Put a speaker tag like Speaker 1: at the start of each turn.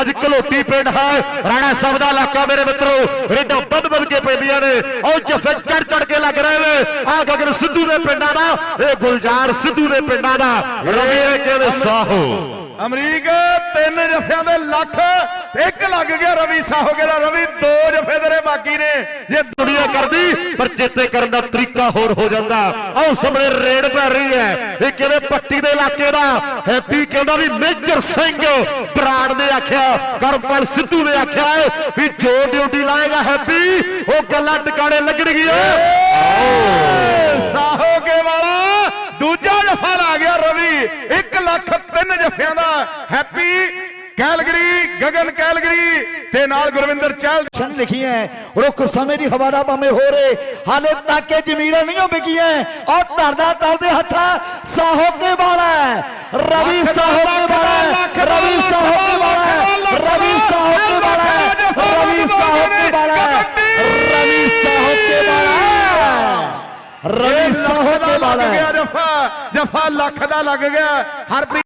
Speaker 1: ਅੱਜ ਕਲੋਟੀ ਪਿੰਡ ਹੈ, ਰਾਣਾ ਸਾਹਿਬ ਦਾ ਇਲਾਕਾ ਮੇਰੇ ਮਿੱਤਰੋ, ਰੇਡਾਂ ਵੱਧ ਵੱਧ ਕੇ ਪੈਂਦੀਆਂ ਨੇ। ਉਹ ਜਫੇ ਚੜ ਚੜ ਕੇ ਲੱਗ ਰਹੇ ਨੇ। ਆ ਗਗਨ ਸਿੱਧੂ ਦੇ ਪਿੰਡਾਂ ਦਾ, ਇਹ ਗੁਲਜ਼ਾਰ ਸਿੱਧੂ ਦੇ ਪਿੰਡਾਂ ਦਾ। ਰਵੀਏ ਕਹਿੰਦੇ ਸਾਹੋ।
Speaker 2: ਅਮਰੀਕ, ਤਿੰਨ ਜਫਿਆਂ ਦੇ ਲੱਖ, ਇੱਕ ਲੱਗ ਗਿਆ ਰਵੀ ਸਾਹੋ ਕਹਿੰਦਾ ਰਵੀ ਦੋ
Speaker 1: ਜੇ ਦੁਨੀਆ ਕਰਦੀ, ਪਰ ਚੇਤੇ ਕਰਨ ਦਾ ਤਰੀਕਾ ਹੋਰ ਹੋ ਜਾਂਦਾ। ਆਹ ਸਾਹਮਣੇ ਰੇਡ ਪੈ ਰਹੀ ਹੈ। ਇਹ ਕਿਵੇਂ ਪੱਟੀ ਦੇ ਇਲਾਕੇ ਦਾ? ਹੈਪੀ ਕਹਿੰਦਾ ਵੀ ਮੇਜਰ ਸਿੰਘ ਬਰਾੜ ਨੇ ਆਖਿਆ, ਕਰਮਪਾਲ ਸਿੱਧੂ ਨੇ ਆਖਿਆ ਵੀ ਜੋ ਡਿਊਟੀ ਲਾਏਗਾ ਹੈਪੀ ਉਹ ਗੱਲਾਂ ਟਿਕਾਣੇ ਲੱਗਣਗੀਆਂ।
Speaker 2: ਸਾਹੋਗੇ ਵਾਲਾ, ਦੂਜਾ ਜਫਾ ਲਾ ਗਿਆ ਰਵੀ। 1 ਲੱਖ ਤਿੰਨ ਜਫਿਆਂ ਦਾ। ਹੈਪੀ ਕੈਲਗਰੀ ਗਗਨ ਕੈਲਗਰੀ ਤੇ ਨਾਲ ਗੁਰਵਿੰਦਰ ਚਹਿਲ
Speaker 3: ਸ਼ਨ ਲਿਖੀ ਹੈ ਰੁੱਖ ਸਮੇਂ ਦੀ ਹਵਾ ਦਾ ਭਾਵੇਂ ਹੋ ਰੇ ਹਾਲੇ ਤੱਕ ਇਹ ਜ਼ਮੀਰਾਂ ਨਹੀਂ ਹੋ ਵਿਕੀਆਂ ਔਰ ਧਰਦਾ ਤਰਦੇ ਹੱਥਾਂ ਸਾਹੋ ਕੇ ਵਾਲਾ ਹੈ। ਰਵੀ ਸਾਹੋ ਕੇ ਵਾਲਾ ਹੈ। ਰਵੀ ਸਾਹੋ ਕੇ ਵਾਲਾ ਹੈ। ਰਵੀ ਸਾਹੋ ਕੇ ਵਾਲਾ ਹੈ। ਰਵੀ ਸਾਹੋ ਕੇ ਵਾਲਾ ਹੈ। ਰਵੀ ਸਾਹੋ ਕੇ ਵਾਲਾ ਹੈ। ਰਵੀ ਸਾਹੋ ਕੇ ਵਾਲਾ ਹੈ।
Speaker 2: ਲੱਗ ਗਿਆ ਜਫਾ ਜਫਾ ਲੱਖ ਦਾ ਲੱਗ ਗਿਆ ਹਰਪ੍ਰੀਤ